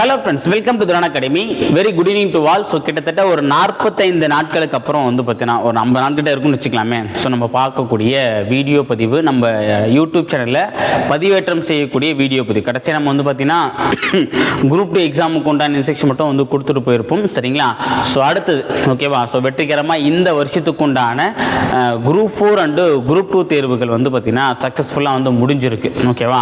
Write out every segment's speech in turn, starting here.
Hello friends welcome to Drona academy very good evening to all so கிட்டத்தட்ட ஒரு நாற்பத்தைந்து நாட்களுக்கு அப்புறம் வந்து பார்த்தீங்கன்னா ஒரு ஐம்பது நாட்கிட்ட இருக்கும்னு வச்சுக்கலாமே. ஸோ நம்ம பார்க்கக்கூடிய வீடியோ பதிவு நம்ம யூடியூப் சேனலில் பதிவேற்றம் செய்யக்கூடிய வீடியோ பதிவு. கடைசியாக நம்ம வந்து பார்த்தீங்கன்னா குரூப் டூ எக்ஸாமுக்கு உண்டான இன்ஸ்ட்ரக்ஷன் மட்டும் வந்து கொடுத்துட்டு போயிருப்போம். சரிங்களா? ஸோ அடுத்தது ஓகேவா ஸோ வெற்றிகரமாக இந்த வருஷத்துக்கு உண்டான group four and group two தேர்வுகள் வந்து பார்த்திங்கன்னா சக்ஸஸ்ஃபுல்லாக வந்து முடிஞ்சிருக்கு. ஓகேவா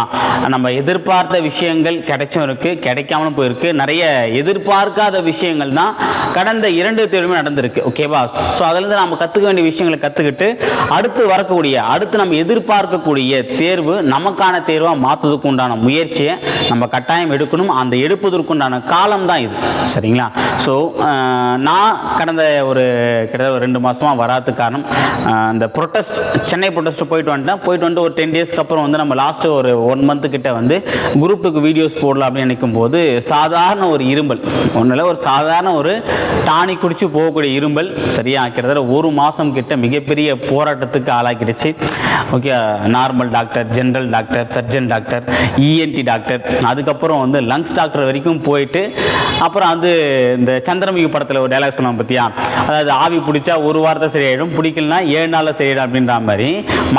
நம்ம எதிர்பார்த்த விஷயங்கள் கிடைச்சும் இருக்குது கிடைக்காமலும் போயிருக்கு நிறைய எதிர்பார்க்காத விஷயங்கள் தான் கடந்த இரண்டு தேர்வுமே நடந்திருக்கு. ஓகேவா ஸோ அதுலேருந்து நம்ம கற்றுக்க வேண்டிய விஷயங்களை கற்றுக்கிட்டு அடுத்து வரக்கூடிய அடுத்து நம்ம எதிர்பார்க்கக்கூடிய தேர்வு நமக்கான தேர்வாக மாற்றுறதுக்கு உண்டான முயற்சியை நம்ம கட்டாயம் எடுக்கணும். அந்த எடுப்பதற்கு உண்டான காலம் தான் இது. சரிங்களா? ஸோ நான் கடந்த ஒரு கிட்டத்தட்ட ஒரு ரெண்டு மாதமாக வராது காரணம் இந்த ப்ரொட்டஸ்ட் சென்னை ப்ரொட்டஸ்ட் போயிட்டு வந்துட்டேன். போயிட்டு வந்து ஒரு டென் டேஸ்க்கு அப்புறம் வந்து நம்ம லாஸ்ட்டு ஒரு ஒன் மந்த்து கிட்ட வந்து குரூப் டூக்கு வீடியோஸ் போடலாம் அப்படின்னு நினைக்கும் போது சாதாரண ஒரு இரும்பல். ஒன்றில் ஒரு சாதாரண ஒரு டானி குடித்து போகக்கூடிய இரும்பல் சரியா கிட்டத்தட்ட ஒரு மாதம் கிட்ட மிகப்பெரிய போராட்டத்துக்கு ஆளாக்கிடுச்சு. Okay normal doctor general doctor surgeon doctor ENT doctor அதுக்கப்புறம் வந்து லங்ஸ் டாக்டர் வரைக்கும் போயிட்டு அப்புறம் வந்து இந்த சந்திரமுகி படத்தில் ஒரு டைலாக் சொன்னோம் பார்த்தியா அதாவது ஆவி பிடிச்சா ஒரு வாரத்தை சரியாயிடும் பிடிக்கலனா ஏழு நாளில் சரியாயிடும் அப்படின்ற மாதிரி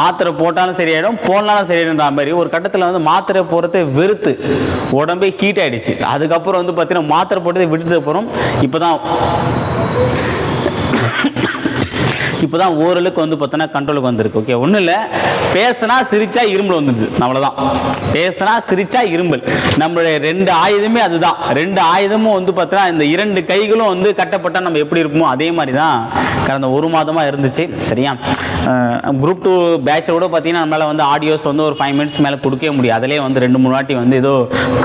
மாத்திரை போட்டாலும் சரியாயிடும் போடலாலும் சரியாயிடும்ன்ற மாதிரி ஒரு கட்டத்தில் வந்து மாத்திரை போகிறத வெறுத்து உடம்பே ஹீட் ஆயிடுச்சு. அதுக்கப்புறம் வந்து பார்த்தீங்கன்னா மாத்திரை போட்டதை விட்டுட்டு அப்புறம் இப்போ தான் இப்போ தான் ஓரளவுக்கு வந்து பார்த்தோன்னா கண்ட்ரோலுக்கு வந்திருக்கு. ஓகே ஒன்றும் இல்லை. பேசினா சிரிச்சா இரும்பல் வந்துடுது. அவ்வளோதான் பேசினா சிரிச்சா இரும்பல். நம்மளுடைய ரெண்டு ஆயுதமே அதுதான். ரெண்டு ஆயுதமும் வந்து பார்த்தோன்னா இந்த இரண்டு கைகளும் வந்து கட்டப்பட்டால் நம்ம எப்படி இருப்போமோ அதே மாதிரி தான் கடந்த ஒரு மாதமாக இருந்துச்சு. சரியா? குரூப் டூ பேட்சை கூட பார்த்தீங்கன்னா நம்மளால் வந்து ஆடியோஸ் வந்து ஒரு ஃபைவ் மினிட்ஸ் மேலே கொடுக்கவே முடியும். அதிலே வந்து ரெண்டு மூணு வாட்டி வந்து ஏதோ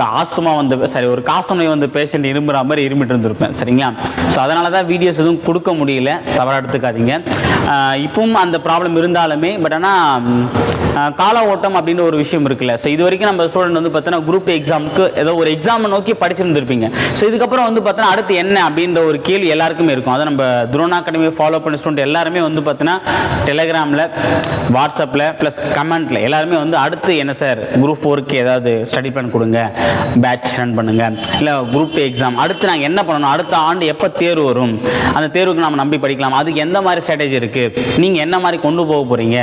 காசுமா வந்து சரி ஒரு காசு வந்து பேஷண்ட் இரும்புற மாதிரி இரும்பிட்டு இருந்திருப்பேன். சரிங்களா? ஸோ அதனால தான் வீடியோஸ் எதுவும் கொடுக்க முடியல. தவறாக எடுத்துக்காதீங்க. இப்பவும் அந்த ப்ராப்ளம் இருந்தாலுமே பட் ஆனால் கால ஓட்டம் அப்படின்ற ஒரு விஷயம் இருக்குல்ல. ஸோ இது வரைக்கும் நம்ம ஸ்டூடெண்ட் வந்து பார்த்தோன்னா குரூப் எக்ஸாமுக்கு ஏதோ ஒரு எக்ஸாமை நோக்கி படிச்சிருந்துருப்பீங்க. ஸோ இதுக்கப்புறம் வந்து பார்த்தோன்னா அடுத்து என்ன அப்படின்ற ஒரு கேள்வி எல்லாருக்குமே இருக்கும். அதை நம்ம துரோனா அகாடமி ஃபாலோ பண்ண ஸ்டூடெண்ட் எல்லாருமே வந்து பார்த்தோன்னா டெலகிராமில் வாட்ஸ்அப்பில் ப்ளஸ் கமெண்ட்டில் எல்லாருமே வந்து அடுத்து என்ன சார் குரூப் ஃபோருக்கு ஏதாவது ஸ்டடி பிளான் கொடுங்க பேட்ச் ரன் பண்ணுங்கள் இல்லை குரூப் எக்ஸாம் அடுத்து நாங்கள் என்ன பண்ணணும்? அடுத்த ஆண்டு எப்போ தேர்வு வரும்? அந்த தேர்வுக்கு நம்ம நம்பி படிக்கலாம். அதுக்கு எந்த மாதிரி ஸ்ட்ராட்டஜி இருக்குது நீங்கள் என்ன மாதிரி கொண்டு போக போகிறீங்க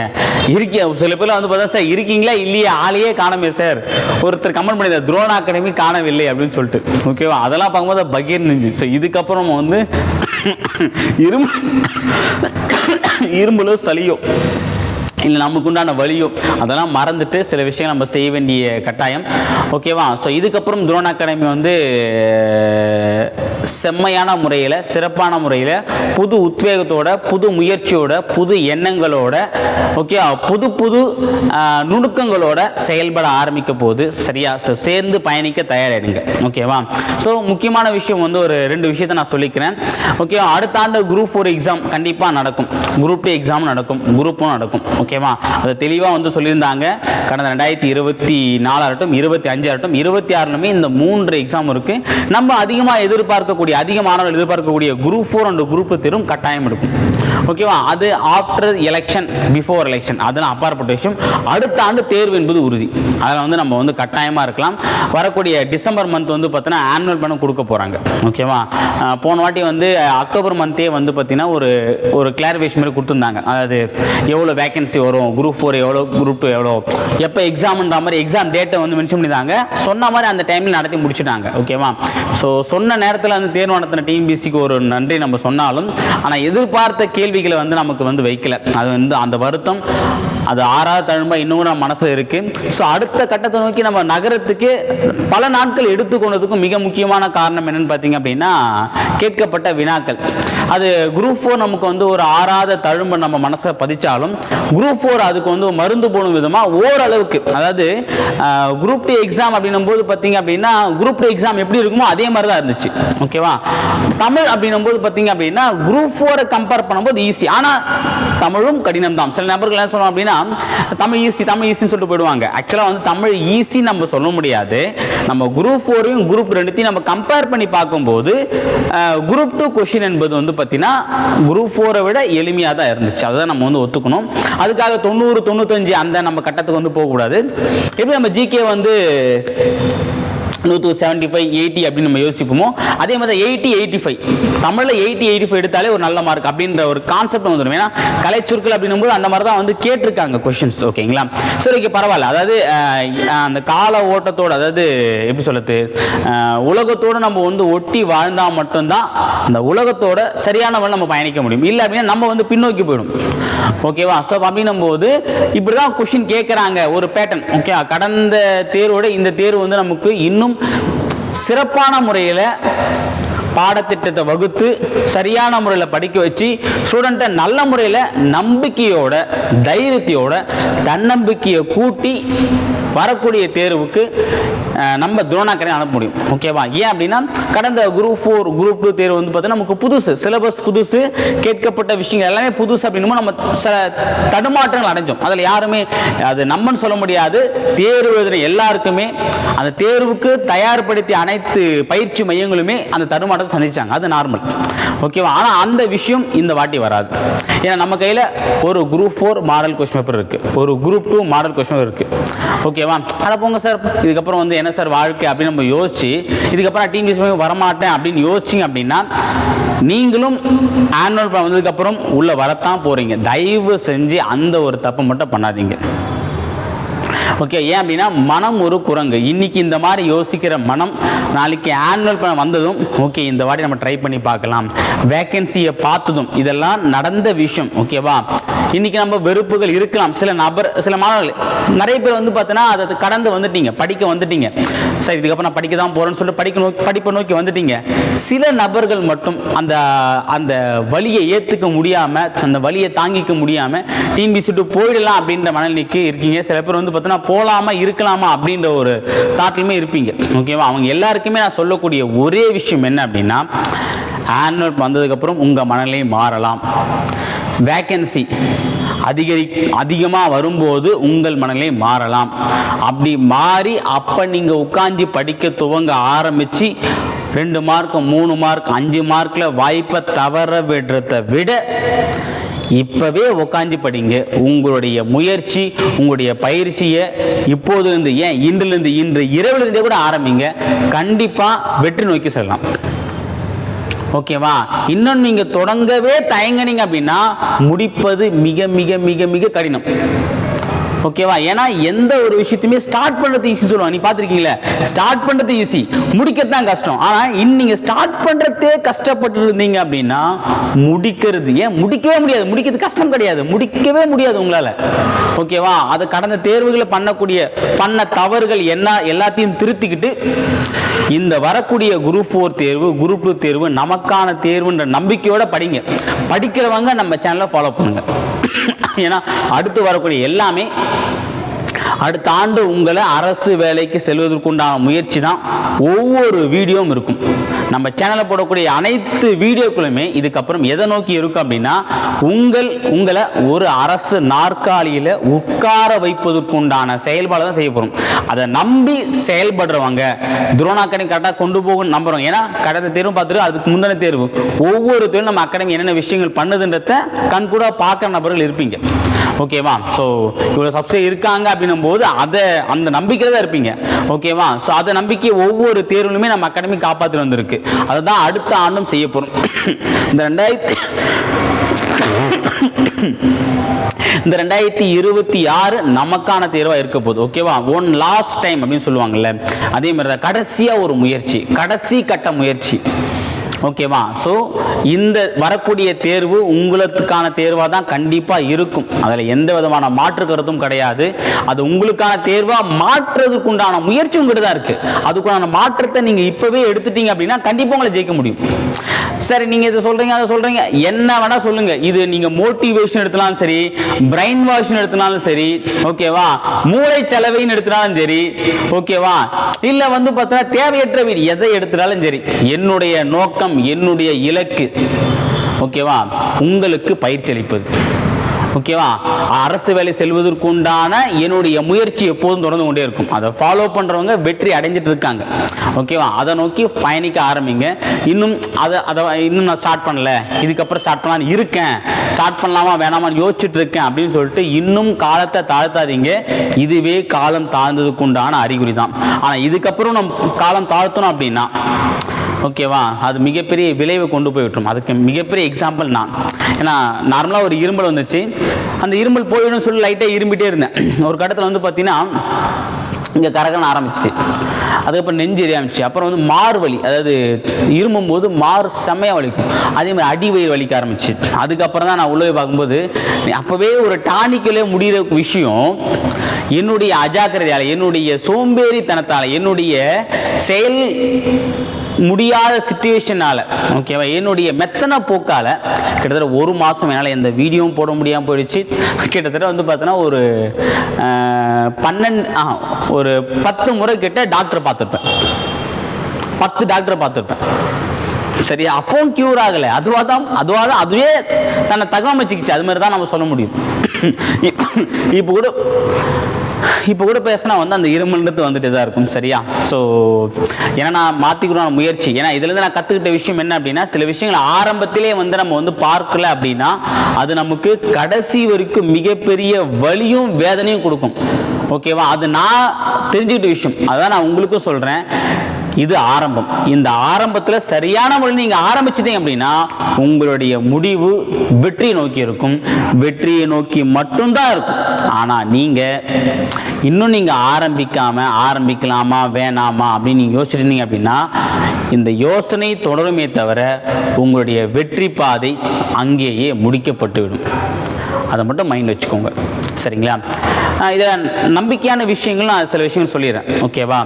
இருக்க சில பேர் வந்து பார்த்தா சார் இருக்கீங்களா? இல்லையே? ஆளையே காணமே சார். ஒருத்தர் கமெண்ட் பண்ணி துரோணா அகாடமி காணவில்லை அப்படின்னு சொல்லிட்டு. ஓகேவா அதெல்லாம் பார்க்கும்போது பகீர் நெஞ்சு. ஸோ இதுக்கப்புறம் வந்து இரும்பு இரும்புல சளியோ. இல்லை நமக்கு உண்டான வழியோ அதெல்லாம் மறந்துட்டு சில விஷயங்கள் நம்ம செய்ய வேண்டிய கட்டாயம். ஓகேவா? ஸோ இதுக்கப்புறம் துரோன் அகாடமி வந்து செம்மையான முறையில் சிறப்பான முறையில் புது உத்வேகத்தோட புது முயற்சியோட புது எண்ணங்களோட ஓகே புது புது நுணுக்கங்களோட செயல்பட ஆரம்பிக்க போகுது. சரியா? ஸோ சேர்ந்து பயணிக்க தயாராகிடுங்க ஓகேவா? ஸோ முக்கியமான விஷயம் வந்து ஒரு ரெண்டு விஷயத்தை நான் சொல்லிக்கிறேன். ஓகே அடுத்த ஆண்டு குரூப் ஃபோர் எக்ஸாம் கண்டிப்பாக நடக்கும். குரூப் டூ எக்ஸாம் நடக்கும். குரூப்பும் நடக்கும். ஓகே ஓகேவா அதை தெளிவாக வந்து சொல்லியிருந்தாங்க. கடந்த ரெண்டாயிரத்தி இருபத்தி நாலாகட்டும் இருபத்தி அஞ்சாகட்டும் இருபத்தி ஆறுலுமே இந்த மூன்று எக்ஸாம் இருக்கு. நம்ம அதிகமாக எதிர்பார்க்கக்கூடிய அதிக மாணவர்கள் எதிர்பார்க்கக்கூடிய குரூப் ஃபோர் அண்ட் குரூப் தேர்வும் கட்டாயம் இருக்கும் ஓகேவா? அது ஆஃப்டர் எலெக்ஷன் பிஃபோர் எலெக்ஷன் அதெல்லாம் அப்பாற்பட்ட விஷயம். அடுத்த ஆண்டு தேர்வு என்பது உறுதி. அதில் வந்து நம்ம வந்து கட்டாயமாக இருக்கலாம். வரக்கூடிய டிசம்பர் மந்த் வந்து பார்த்தீங்கன்னா ஆனுவல் பணம் கொடுக்க போகிறாங்க ஓகேவா? போன வாட்டி வந்து அக்டோபர் மந்த்தே வந்து பார்த்தீங்கன்னா ஒரு ஒரு கிளாரிஃபிகேஷன் மாதிரி கொடுத்துருந்தாங்க. அதாவது எவ்வளோ வேகன்சி வரும். குரூப் ஃபோர் எவ்வளோ குரூப் டூ எவ்வளோ எப்போ எக்ஸாம்ன்ற மாதிரி எக்ஸாம் டேட்டை வந்து மென்ஷன் பண்ணியிருந்தாங்க சொன்ன மாதிரி அந்த டைமில் நடத்தி முடிச்சுட்டாங்க. ஓகேவா ஸோ சொன்ன நேரத்தில் அந்த தேர்வு நடத்தின டிஎம்பிசிக்கு ஒரு நன்றி நம்ம சொன்னாலும் ஆனால் எதிர்பார்த்த கேள்விகளை வந்து நமக்கு வந்து வைக்கல. அது வந்து அந்த வருத்தம் அது ஆறாவது தழும்பா இன்னும் நம்ம மனசில் இருக்குது ஸோ அடுத்த கட்டத்தை நோக்கி நம்ம நகரத்துக்கு பல நாட்கள் எடுத்துக்கொண்டதுக்கும் மிக முக்கியமான காரணம் என்னென்னு பார்த்தீங்க அப்படின்னா கேட்கப்பட்ட வினாக்கள். அது குரூப் ஃபோர் நமக்கு வந்து ஒரு ஆறாத தழும்பை நம்ம மனசை பதிச்சாலும் குரூப் ஃபோர் அதுக்கு வந்து மருந்து போடும் விதமாக ஓரளவுக்கு. அதாவது குரூப் டூ எக்ஸாம் அப்படின்னும் போது பார்த்தீங்க அப்படின்னா குரூப் டூ எக்ஸாம் எப்படி இருக்குமோ அதே மாதிரி தான் இருந்துச்சு ஓகேவா தமிழ் அப்படின்னும் போது பார்த்தீங்க அப்படின்னா குரூப் ஃபோரை கம்பேர் பண்ணும்போது ஈஸி ஆனால் தமிழும் கடினம் தான் சில நபர்கள் என்ன சொல்லுவோம் அப்படின்னா தமிழ் ஈஸி தமிழ் ஈஸின்னு சொல்லிட்டு போயிடுவாங்க. ஆக்சுவலாக வந்து தமிழ் ஈஸி நம்ம சொல்ல முடியாது. நம்ம குரூப் ஃபோரையும் குரூப் ரெண்டுத்தையும் நம்ம கம்பேர் பண்ணி பார்க்கும்போது குரூப் டூ கொஷின் என்பது வந்து பார்த்தீங்கன்னா குரூப் ஃபோரை விட எளிமையாக தான் இருந்துச்சு. அதை நம்ம வந்து ஒத்துக்கணும். அதுக்கு அதுக்காக தொண்ணூறு தொண்ணூத்தஞ்சு அந்த நம்ம கட்டத்துக்கு வந்து போகக்கூடாது. எப்படி நம்ம ஜிகே வந்து நூற்று செவன்ட்டி ஃபைவ் எயிட்டி அப்படின்னு நம்ம யோசிப்போமோ அதே மாதிரி எயிட்டி எயிட்டி ஃபைவ் தமிழில் எயிட்டி எயிட்டி ஃபைவ் எடுத்தாலே ஒரு நல்ல மார்க் அப்படின்ற ஒரு கான்செப்ட் வந்துடும். ஏன்னா கலைச்சுருக்கள் அப்படின்னும்போது அந்த மாதிரி தான் வந்து கேட்டிருக்காங்க கொஷின்ஸ் ஓகேங்களா சரி ஓகே பரவாயில்ல. அதாவது அந்த கால ஓட்டத்தோட அதாவது எப்படி சொல்லுது உலகத்தோடு உலகத்தோட நம்ம வந்து ஒட்டி வாழ்ந்தால் மட்டும்தான் அந்த உலகத்தோட சரியான வழி நம்ம பயணிக்க முடியும். இல்லை அப்படின்னா நம்ம வந்து பின்னோக்கி போயிடும். ஓகேவா? ஸோ அப்படின்னும் போது இப்படி தான் கொஷின் கேட்குறாங்க ஒரு பேட்டர்ன் ஓகே கடந்த தேர்வோட இந்த தேர்வு வந்து நமக்கு இன்னும் சிறப்பான முறையில் பாடத்திட்டத்தை வகுத்து சரியான முறையில் படிக்க வச்சு ஸ்டூடெண்ட்டை நல்ல முறையில் நம்பிக்கையோட தைரியத்தையோட தன்னம்பிக்கையை கூட்டி வரக்கூடிய தேர்வுக்கு நம்ம துரோணாக்கரை அனுப்ப முடியும். ஓகேவா ஏன் அப்படின்னா கடந்த குரூப் ஃபோர் குரூப் டூ தேர்வு வந்து பார்த்தீங்கன்னா நமக்கு புதுசு சிலபஸ் புதுசு கேட்கப்பட்ட விஷயங்கள் எல்லாமே புதுசு அப்படின்னும் நம்ம சில தடுமாற்றங்கள் அடைஞ்சோம். அதில் யாருமே அது நம்மன்னு சொல்ல முடியாது. தேர்வு எழுதின எல்லாருக்குமே அந்த தேர்வுக்கு தயார்படுத்திய அனைத்து பயிற்சி மையங்களுமே அந்த தடுமாற்றம் தடுமாற்றத்தை சந்திச்சாங்க. அது நார்மல் ஓகேவா ஆனால் அந்த விஷயம் இந்த வாட்டி வராது. ஏன்னா நம்ம கையில் ஒரு group four model question paper இருக்குது ஒரு group two model question paper இருக்குது ஓகேவா அட போங்க சார் இதுக்கப்புறம் வந்து என்ன சார் வாழ்க்கை அப்படின்னு நம்ம யோசிச்சு இதுக்கப்புறம் டீம் டிஸ்மே வரமாட்டேன் அப்படின்னு யோசிச்சிங்க அப்படின்னா நீங்களும் ஆனுவல் வந்ததுக்கப்புறம் உள்ளே வரத்தான் போகிறீங்க தயவு செஞ்சு அந்த ஒரு தப்பை மட்டும் பண்ணாதீங்க. ஓகே ஏன் அப்படின்னா மனம் ஒரு குரங்கு. இன்னைக்கு இந்த மாதிரி யோசிக்கிற மனம் நாளைக்கு ஆனுவல் பிளான் வந்ததும் ஓகே இந்த வாட்டி நம்ம ட்ரை பண்ணி பார்க்கலாம். வேக்கன்சியை பார்த்ததும் இதெல்லாம் நடந்த விஷயம் ஓகேவா இன்னைக்கு நம்ம வெறுப்புகள் இருக்கலாம். சில நபர் சில மாணவர்கள். நிறைய பேர் வந்து பார்த்தீங்கன்னா அதை கடந்து வந்துட்டீங்க. படிக்க வந்துட்டீங்க. சரி இதுக்கப்புறம் நான் படிக்க தான் போகிறேன்னு சொல்லிட்டு படிக்க நோக்கி படிப்பை நோக்கி வந்துட்டீங்க. சில நபர்கள் மட்டும் அந்த அந்த வலியை ஏற்றுக்க முடியாமல் அந்த வலியை தாங்கிக்க முடியாமல் டிஎன்பிசி விட்டு போயிடலாம் அப்படின்ற மனநிலைக்கு இருக்கீங்க. சில பேர் வந்து பார்த்தீங்கன்னா போகலாமா இருக்கலாமா அப்படின்ற ஒரு தாட்லையுமே இருப்பீங்க. ஓகேவா அவங்க எல்லாருக்குமே நான் சொல்லக்கூடிய ஒரே விஷயம் என்ன அப்படின்னா ஆனுவல் வந்ததுக்கப்புறம் உங்கள் மனநிலை மாறலாம். வேக்கன்சி அதிகரி அதிகமாக வரும்போது உங்கள் மனநிலை மாறலாம். அப்படி மாறி அப்போ நீங்கள் உட்காந்து படிக்க துவங்க ஆரம்பித்து ரெண்டு மார்க் மூணு மார்க் அஞ்சு மார்க்கில் வாய்ப்பை தவற விடுறத விட இப்போவே உட்காந்து படிங்க. உங்களுடைய முயற்சி உங்களுடைய பயிற்சியை இப்போதுலேருந்து ஏன் இன்றிலிருந்து இன்று இரவுலேருந்தே கூட ஆரம்பிங்க. கண்டிப்பாக வெற்றி நோக்கி செல்லலாம். ஓகேவா இன்னும் நீங்கள் தொடங்கவே தயங்குனீங்க அப்படின்னா முடிப்பது மிக மிக மிக மிக கடினம். ஓகேவா? ஏன்னா எந்த ஒரு விஷயத்தையுமே ஸ்டார்ட் பண்ணுறது ஈஸி சொல்லுவாங்க. நீ பார்த்துருக்கீங்களே? ஸ்டார்ட் பண்ணுறது ஈஸி முடிக்கிறது தான் கஷ்டம். ஆனால் இன் நீங்கள் ஸ்டார்ட் பண்ணுறதே கஷ்டப்பட்டு இருந்தீங்க அப்படின்னா முடிக்கிறது. ஏன்? முடிக்கவே முடியாது. முடிக்கிறது கஷ்டம் கிடையாது. முடிக்கவே முடியாது உங்களால். ஓகேவா? அது கடந்த தேர்வுகளை பண்ணக்கூடிய பண்ண தவறுகள் என்ன எல்லாத்தையும் திருத்திக்கிட்டு இந்த வரக்கூடிய குரூப் ஃபோர் தேர்வு குரூப் டூ தேர்வு நமக்கான தேர்வுன்ற நம்பிக்கையோட படிங்க. படிக்கிறவங்க நம்ம சேனலை ஃபாலோ பண்ணுங்க. ஏன்னா அடுத்து வரக்கூடிய எல்லாமே அடுத்த ஆண்டு உங்களை அரசு வேலைக்கு செல்வதற்குண்டான முயற்சி தான் ஒவ்வொரு வீடியோவும் இருக்கும். நம்ம சேனலில் போடக்கூடிய அனைத்து வீடியோக்களுமே இதுக்கப்புறம் எதை நோக்கி இருக்கும் அப்படின்னா உங்கள் உங்களை ஒரு அரசு நாற்காலியில் உட்கார வைப்பதற்குண்டான செயல்பாடு தான் செய்ய போகிறோம் அதை நம்பி செயல்படுறவங்க துரோணா அகாடமி கரெக்டாக கொண்டு போகும் நம்புறோம் ஏன்னா கடந்த தேர்வு பார்த்துட்டு அதுக்கு முந்தின தேர்வு. ஒவ்வொரு தேர்வும் நம்ம அகாடமி என்னென்ன விஷயங்கள் பண்ணுதுன்றத கண்கூட பார்க்குற நபர்கள் இருப்பீங்க. ஓகேவா ஸோ இவ்வளோ சப்ஸ்கிரைப் இருக்காங்க அப்படின்னு அப்படின்னும் போது அதை அந்த நம்பிக்கையில் தான் இருப்பீங்க. ஓகேவா? ஸோ அதை நம்பிக்கை ஒவ்வொரு தேர்வுலுமே நம்ம அகாடமி காப்பாற்றிட்டு வந்திருக்கு. அதை தான் அடுத்த ஆண்டும் செய்ய போகிறோம் இந்த ரெண்டாயிரத்தி இந்த ரெண்டாயிரத்தி இருபத்தி ஆறு நமக்கான தேர்வாக இருக்க போகுது. ஓகேவா? ஒன் லாஸ்ட் டைம் அப்படின்னு சொல்லுவாங்கல்ல. அதே மாதிரி தான் கடைசியாக ஒரு முயற்சி. கடைசி கட்ட முயற்சி. ஓகேவா? ஸோ இந்த வரக்கூடிய தேர்வு உங்களுக்கான தேர்வாக தான் கண்டிப்பாக இருக்கும். அதில் எந்த விதமான மாற்று கருத்தும் கிடையாது. அது உங்களுக்கான தேர்வாக மாற்றுறதுக்குண்டான முயற்சி உங்கள்கிட்ட தான் இருக்குது அதுக்குண்டான மாற்றத்தை நீங்கள் இப்போவே எடுத்துட்டீங்க அப்படின்னா கண்டிப்பாக உங்களை ஜெயிக்க முடியும். சரி நீங்கள் இதை சொல்கிறீங்க அதை சொல்கிறீங்க என்ன வேணால் சொல்லுங்கள் இது நீங்கள் மோட்டிவேஷன் எடுத்தனாலும் சரி பிரெயின் வாஷ்னு எடுத்தனாலும் சரி ஓகேவா? மூளை செலவைன்னு எடுத்தனாலும் சரி ஓகேவா? இல்லை வந்து பார்த்தா தேவையற்ற வீடு எதை எடுத்தாலும் சரி என்னுடைய நோக்கம் என்னுடைய இலக்கு. ஓகேவா? உங்களுக்கு பயிற்சி அளிப்பது ஓகேவா? அரசு வேலை செல்வதற்கு உண்டான என்னுடைய முயற்சி எப்போதும் தொடர்ந்து கொண்டே இருக்கும். அதை ஃபாலோ பண்ணுறவங்க வெற்றி அடைஞ்சிட்டு இருக்காங்க. ஓகேவா? அதை நோக்கி பயணிக்க ஆரம்பிங்க. இன்னும் அதை அதை இன்னும் நான் ஸ்டார்ட் பண்ணல. இதுக்கப்புறம் ஸ்டார்ட் பண்ணலான்னு இருக்கேன். ஸ்டார்ட் பண்ணலாமா வேணாமான்னு யோசிச்சுட்டு இருக்கேன் அப்படின்னு சொல்லிட்டு இன்னும் காலத்தை தாழ்த்தாதீங்க. இதுவே காலம் தாழ்ந்ததுக்கு உண்டான அறிகுறி தான் ஆனால் இதுக்கப்புறம் நம்ம காலம் தாழ்த்தணும் அப்படின்னா ஓகேவா? அது மிகப்பெரிய விளைவை கொண்டு போய் விட்டுரும். அதுக்கு மிகப்பெரிய எக்ஸாம்பிள் நான். ஏன்னா நார்மலாக ஒரு இருமல் வந்துச்சு. அந்த இருமல் போயிடும் சொல்லி லைட்டாக இரும்பிட்டே இருந்தேன். ஒரு கட்டத்தில் வந்து பார்த்தீங்கன்னா இங்கே கரகன ஆரம்பிச்சிச்சு. அதுக்கப்புறம் நெஞ்சு எரியாமிச்சு. அப்புறம் வந்து மாறு வலி அதாவது இருமும் போது மாறு செம்மையாக வலிக்கும். அதே மாதிரி அடி வயிறு வலிக்க ஆரம்பிச்சு. அதுக்கப்புறம் தான் நான் உள்ளே போய் பார்க்கும்போது அப்போவே ஒரு டானிக்கிலே முடிகிற விஷயம் என்னுடைய அஜாக்கிரதையால் என்னுடைய சோம்பேறித்தனத்தால் என்னுடைய செயல் முடியாத சுச்சுவேஷனால் ஓகேவா என்னுடைய மெத்தனை போக்கால் கிட்டத்தட்ட ஒரு மாதம் என்னால் எந்த வீடியோவும் போட முடியாமல் போயிடுச்சு. கிட்டத்தட்ட வந்து பார்த்தோன்னா ஒரு பன்னெண்டு ஆ ஒரு பத்து முறை கிட்ட டாக்டர் பார்த்துருப்பேன். பத்து டாக்டர் பார்த்துருப்பேன். சரி அப்பவும் க்யூர் ஆகலை. அதுவாக தான் அதுவாக தான் அதுவே தன்னை தகவமைச்சிக்கிச்சு. அது மாதிரி தான் நம்ம சொல்ல முடியும். இப்போ கூட இப்போ கூட பேசினா வந்து அந்த இருமல்ன்றது வந்துட்டு தான் இருக்கும் சரியா? ஸோ ஏன்னா நான் மாற்றிக்கணும் முயற்சி. ஏன்னா இதுலேருந்து நான் கற்றுக்கிட்ட விஷயம் என்ன அப்படின்னா சில விஷயங்கள் ஆரம்பத்திலே வந்து நம்ம வந்து பார்க்கல அப்படின்னா அது நமக்கு கடைசி வரைக்கும் மிகப்பெரிய வலியும் வேதனையும் கொடுக்கும். ஓகேவா அது நான் தெரிஞ்சுக்கிட்ட விஷயம். அதான் நான் உங்களுக்கும் சொல்கிறேன் இது ஆரம்பம். இந்த ஆரம்பத்தில் சரியான முறையில் நீங்கள் ஆரம்பிச்சிட்டீங்க அப்படின்னா உங்களுடைய முடிவு வெற்றியை நோக்கி இருக்கும். வெற்றியை நோக்கி மட்டும்தான் இருக்கும். ஆனால் நீங்கள் இன்னும் நீங்கள் ஆரம்பிக்காம ஆரம்பிக்கலாமா வேணாமா அப்படின்னு நீங்கள் யோசிச்சிருந்தீங்க அப்படின்னா இந்த யோசனை தொடருமே தவிர உங்களுடைய வெற்றி பாதை அங்கேயே முடிக்கப்பட்டுவிடும். அதை மட்டும் மைண்ட் வச்சுக்கோங்க. சரிங்களா? இதில் நம்பிக்கையான விஷயங்கள் நான் சில விஷயங்கள் சொல்லிடுறேன். ஓகேவா?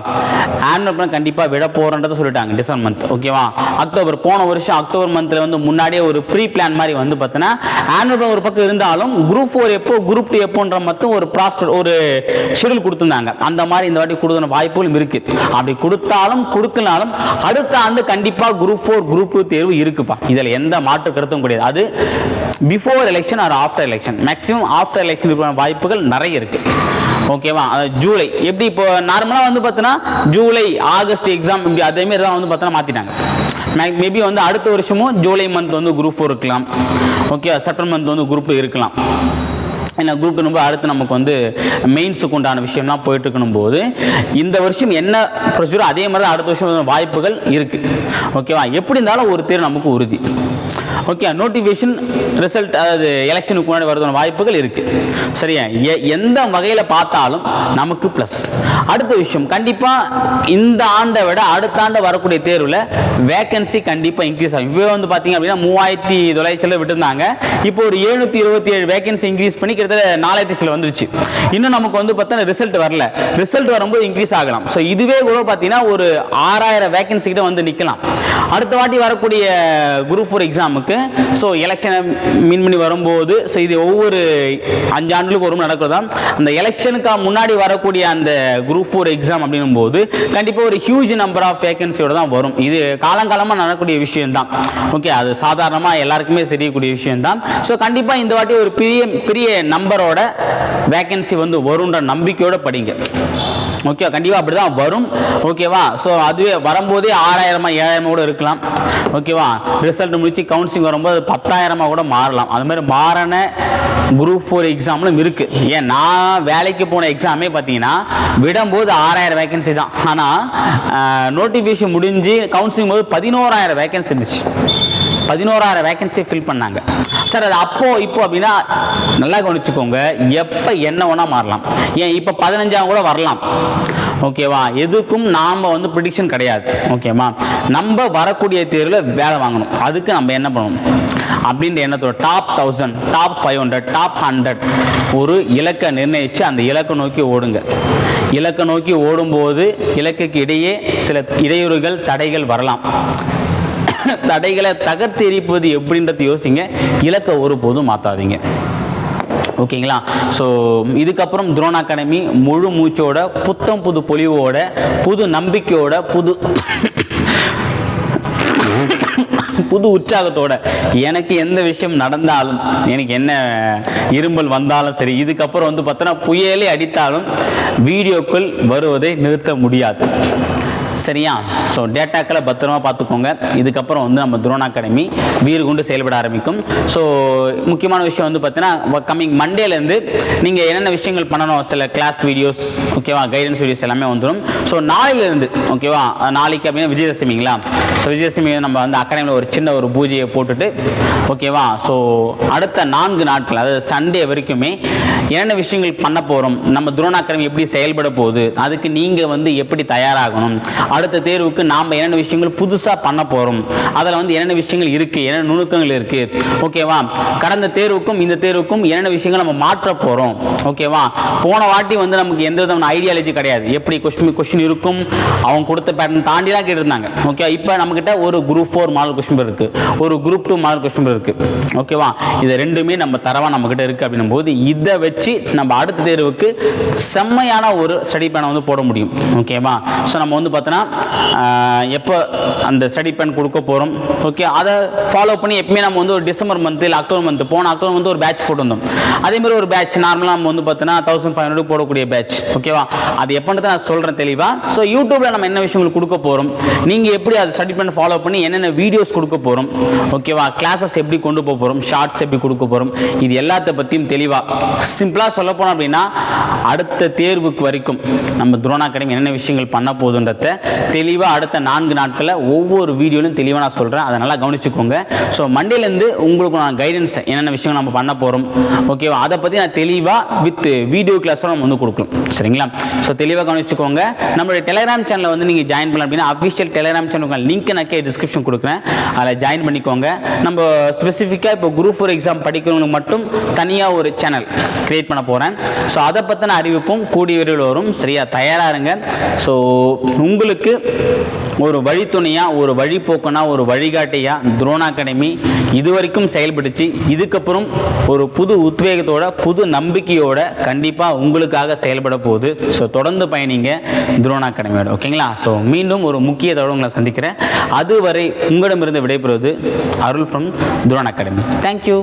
ஆனுவல் பிளான் கண்டிப்பாக விட போகிறன்றதை சொல்லிட்டாங்க டிசம்பர் மந்த் ஓகேவா? அக்டோபர் போன வருஷம் அக்டோபர் மந்தில் வந்து முன்னாடியே ஒரு ப்ரீ பிளான் மாதிரி வந்து பார்த்தீங்கன்னா ஆனுவல் பிளான் ஒரு பக்கம் இருந்தாலும் குரூப் ஃபோர் எப்போ குரூப் டூ எப்போன்ற மட்டும் ஒரு ப்ராஸ்பெக்ட் ஒரு ஷெடியூல் கொடுத்துருந்தாங்க. அந்த மாதிரி இந்த வாட்டி கொடுத்த வாய்ப்புகளும் இருக்குது அப்படி கொடுத்தாலும் கொடுக்கலாலும் அடுத்த ஆண்டு கண்டிப்பாக குரூப் ஃபோர் குரூப் டூ தேர்வு இருக்குப்பா. இதில் எந்த மாற்று கருத்தும் கிடையாது. அது before election or after election maximum after எலெக்ஷனுக்கான வாய்ப்புகள் நிறைய இருக்குது ஓகேவா அது ஜூலை எப்படி இப்போ நார்மலாக வந்து பார்த்தோன்னா ஜூலை ஆகஸ்ட் எக்ஸாம் இப்படி அதேமாரி தான் வந்து பார்த்தோன்னா மாற்றிட்டாங்க மேபி வந்து அடுத்த வருஷமும் ஜூலை மந்த் வந்து குரூப் ஃபோர் இருக்கலாம். ஓகே செப்டம்பர் மந்த் வந்து குரூப் இருக்கலாம். ஏன்னா குரூப் ரொம்ப அடுத்து நமக்கு வந்து மெயின்ஸுக்கு உண்டான விஷயம்லாம் போயிட்டு இருக்கணும் போது இந்த வருஷம் என்ன ப்ரொசீஜரோ அதே மாதிரி தான் அடுத்த வருஷம் வாய்ப்புகள் இருக்குது ஓகேவா எப்படி இருந்தாலும் ஒரு தேர்வு நமக்கு உறுதி. ஓகே நோட்டிஃபிகேஷன் ரிசல்ட் அதாவது எலெக்ஷனுக்கு முன்னாடி வரதுன வாய்ப்புகள் இருக்குது சரியா? எ- எந்த வகையில் பார்த்தாலும் நமக்கு ப்ளஸ் அடுத்த விஷயம் கண்டிப்பாக இந்த ஆண்டை விட அடுத்த ஆண்டு வரக்கூடிய தேர்வில் வேகன்சி கண்டிப்பாக இன்க்ரீஸ் ஆகும். இப்போ வந்து பார்த்தீங்க அப்படின்னா மூவாயிரத்தி தொள்ளாயிரத்தி விட்டுருந்தாங்க. இப்போ ஒரு எழுநூற்றி இருபத்தி ஏழு வேகன்சி இன்க்ரீஸ் பண்ணி கிட்டத்தட்ட நாலாயிரத்தி சில வந்துருச்சு. இன்னும் நமக்கு வந்து பார்த்தா ரிசல்ட் வரல. ரிசல்ட் வரும்போது இன்க்ரீஸ் ஆகலாம். ஸோ இதுவே கூட பார்த்தீங்கன்னா ஒரு ஆறாயிரம் வேகன்சி கிட்ட வந்து நிற்கலாம் அடுத்த வாட்டி வரக்கூடிய குரூப் ஃபோர் எக்ஸாமுக்கு ஸோ எலெக்ஷனை மீன் பண்ணி வரும்போது ஸோ இது ஒவ்வொரு அஞ்சு ஆண்டுகளுக்கு ஒரு முறை நடக்கிறதா? அந்த எலெக்ஷனுக்கு முன்னாடி வரக்கூடிய அந்த குரூப் ஃபோர் எக்ஸாம் அப்படின்னும் போது கண்டிப்பாக ஒரு ஹியூஜ் நம்பர் ஆஃப் வேகன்சியோட தான் வரும். இது காலங்காலமாக நடக்கக்கூடிய விஷயம் தான் ஓகே அது சாதாரணமாக எல்லாருக்குமே தெரியக்கூடிய விஷயம் தான் ஸோ கண்டிப்பாக இந்த வாட்டி ஒரு பெரிய பெரிய நம்பரோட வேகன்சி வந்து வரும்ன்ற நம்பிக்கையோடு படிங்க. ஓகே கண்டிப்பாக அப்படி தான் வரும் ஓகேவா ஸோ அதுவே வரும்போதே ஆறாயிரமா ஏழாயிரமா கூட இருக்கலாம். ஓகேவா ரிசல்ட் முடிச்சு கவுன்சிலிங் வரும்போது பத்தாயிரமா கூட மாறலாம். அது மாதிரி மாறின குரூப் ஃபோர் எக்ஸாம்லும் இருக்குது ஏன் நான் வேலைக்கு போன எக்ஸாமே பார்த்தீங்கன்னா விடும்போது ஆறாயிரம் வேகன்சி தான். ஆனால் நோட்டிஃபிகேஷன் முடிஞ்சு கவுன்சிலிங் போது பதினோராயிரம் வேகன்சி இருந்துச்சு. பதினோராயிரம் வேகன்சி ஃபில் பண்ணாங்க. சார் அது அப்போ இப்போ அப்படின்னா நல்லா கவனிச்சுக்கோங்க. எப்போ என்ன வேணால் மாறலாம். ஏன் இப்போ பதினஞ்சாம் கூட வரலாம். ஓகேவா எதுக்கும் நாம் வந்து ப்ரிடிக்ஷன் கிடையாது. ஓகேவா நம்ம வரக்கூடிய தேர்வில் வேலை வாங்கணும். அதுக்கு நம்ம என்ன பண்ணணும்? அப்படின்ற எண்ணத்தோட top thousand top five hundred top hundred ஒரு இலக்கை நிர்ணயித்து அந்த இலக்கை நோக்கி ஓடுங்க. இலக்கை நோக்கி ஓடும்போது இலக்குக்கு இடையே சில இடையூறுகள் தடைகள் வரலாம். தடைகளை தகர்த்து எரிப்பது எப்படின்றது யோசிங்க. இலக்கை ஒருபோதும் மாற்றாதீங்க ஓகேங்களா? ஸோ இதுக்கப்புறம் துரோன் அகாடமி முழு மூச்சோட புத்தம் புது பொலிவோட புது நம்பிக்கையோட புது புது உற்சாகத்தோட. எனக்கு எந்த விஷயம் நடந்தாலும் எனக்கு என்ன இரும்பல் வந்தாலும் சரி இதுக்கப்புறம் வந்து பார்த்தோன்னா புயலே அடித்தாலும் வீடியோக்குள் வருவதை நிறுத்த முடியாது. சரியா? ஸோ டேட்டாக்களை பத்திரமா பார்த்துக்கோங்க. இதுக்கப்புறம் வந்து நம்ம துரோன் அகாடமி வீறு கொண்டு செயல்பட ஆரம்பிக்கும். ஸோ முக்கியமான விஷயம் வந்து பார்த்தீங்கன்னா கம்மிங் மண்டேலேருந்து நீங்கள் என்னென்ன விஷயங்கள் பண்ணணும்? சில கிளாஸ் வீடியோஸ் ஓகேவா கைடன்ஸ் வீடியோஸ் எல்லாமே வந்துடும் ஸோ நாளையிலேருந்து ஓகேவா நாளைக்கு அப்படின்னா விஜயதசமிங்களா? ஸோ விஜயதசமி நம்ம வந்து அகாடமியில் ஒரு சின்ன ஒரு பூஜையை போட்டுட்டு ஓகேவா ஸோ அடுத்த நான்கு நாட்கள் அதாவது சண்டே வரைக்குமே என்னென்ன விஷயங்கள் பண்ண போகிறோம் நம்ம துரோன் அகாடமி எப்படி செயல்பட போகுது? அதுக்கு நீங்கள் வந்து எப்படி தயாராகணும்? அடுத்த தேர்வுக்கு நாம் என்னென்ன விஷயங்கள் புதுசாக பண்ண போகிறோம் அதில் வந்து என்னென்ன விஷயங்கள் இருக்குது என்னென்ன நுணுக்கங்கள் இருக்குது ஓகேவா? கடந்த தேர்வுக்கும் இந்த தேர்வுக்கும் என்னென்ன விஷயங்கள் நம்ம மாற்ற போகிறோம் ஓகேவா? போன வாட்டி வந்து நமக்கு எந்த விதமான ஐடியாலஜி கிடையாது. எப்படி கொஸ்டின் கொஸ்டின் இருக்கும்? அவங்க கொடுத்த பேட்டர்ன் தாண்டி தான் கேட்டிருந்தாங்க. ஓகே இப்போ நம்மக்கிட்ட ஒரு குரூப் ஃபோர் மாடல் கொஸ்டின் இருக்குது ஒரு குரூப் டூ மாடல் கொஸ்டின் இருக்குது ஓகேவா? இது ரெண்டுமே நம்ம தரவா நம்மக்கிட்ட இருக்குது அப்படின்னும் போது இதை வச்சு நம்ம அடுத்த தேர்வுக்கு செம்மையான ஒரு ஸ்டடி பிளானை வந்து போட முடியும். ஓகேவா? ஸோ நம்ம வந்து பார்த்தோன்னா எப்போ அந்த ஸ்டடி பிளான் கொடுக்க போகிறோம் ஓகே அதை ஃபாலோ பண்ணி எப்பவுமே நம்ம வந்து ஒரு டிசம்பர் மந்த் இல்லை அக்டோபர் மந்த் போன அக்டோபர் மந்த் ஒரு பேட்ச் போட்டிருந்தோம். அதேமாதிரி ஒரு பேட்ச் நார்மலாக நம்ம வந்து பார்த்தோன்னா தௌசண்ட் ஃபைவ் ஹண்ட்ரட் போடக்கூடிய பேட்ச் ஓகேவா அது எப்போன்றதை நான் சொல்கிறேன் தெளிவாக ஸோ யூடியூப்பில் நம்ம என்ன விஷயங்கள் கொடுக்க போகிறோம் நீங்கள் எப்படி அதை ஸ்டடி பிளான் ஃபாலோ பண்ணி என்னென்ன வீடியோஸ் கொடுக்க போகிறோம் ஓகேவா கிளாஸஸ் எப்படி கொண்டு போக போகிறோம் ஷார்ட்ஸ் எப்படி கொடுக்க போகிறோம் இது எல்லாத்த பற்றியும் தெளிவாக சிம்பிளாக சொல்ல போனோம் அப்படின்னா அடுத்த தேர்வுக்கு வரைக்கும் நம்ம துரோணா அகாடமி என்னென்ன விஷயங்கள் பண்ண போகுதுன்றத தெளிவாக அடுத்த நான்கு நாட்களில் ஒவ்வொரு வீடியோலையும் தெளிவாக நான் சொல்கிறேன் அதை நல்லா கவனிச்சுக்கோங்க. ஸோ மண்டேலேருந்து உங்களுக்கு நான் கைடன்ஸ் என்னென்ன விஷயங்கள் நம்ம பண்ண போகிறோம் ஓகேவா அதை பற்றி நான் தெளிவாக வித் வீடியோ கிளாஸோட நம்ம வந்து கொடுக்கணும் சரிங்களா? ஸோ தெளிவாக கவனிச்சுக்கோங்க. நம்மளுடைய டெலிகிராம் சேனலில் வந்து நீங்கள் ஜாயின் பண்ணலாம் அப்படின்னா அஃபிஷியல் டெலிகிராம் சேனல் லிங்க் நான் கே டிஸ்கிரிப்ஷன் கொடுக்குறேன். அதில் ஜாயின் பண்ணிக்கோங்க. நம்ம ஸ்பெசிஃபிக்காக இப்போ குரூப் ஃபோர் எக்ஸாம் படிக்கிறவங்களுக்கு மட்டும் தனியாக ஒரு சேனல் கிரியேட் பண்ண போகிறேன் ஸோ அதை பற்றின அறிவிப்பும் கூடிய விரைவில் வரும். சரியாக தயாராக இருங்க. ஸோ உங்களுக்கு ஒரு வழித்துணையாக ஒரு வழிபோக்கனாக ஒரு வழிகாட்டியாக துரோணா அகாடமி இதுவரைக்கும் செயல்படுச்சு இதுக்கப்புறம் ஒரு புது உத்வேகத்தோட புது நம்பிக்கையோட கண்டிப்பாக உங்களுக்காக செயல்பட போகுது. ஸோ தொடர்ந்து பயணிங்க துரோணா அகாடமியோட ஓகேங்களா? ஸோ மீண்டும் ஒரு முக்கியத்தோட உங்களை சந்திக்கிறேன். அதுவரை உங்களிடமிருந்து விடைபெறுவது Arul from Drona academy thank you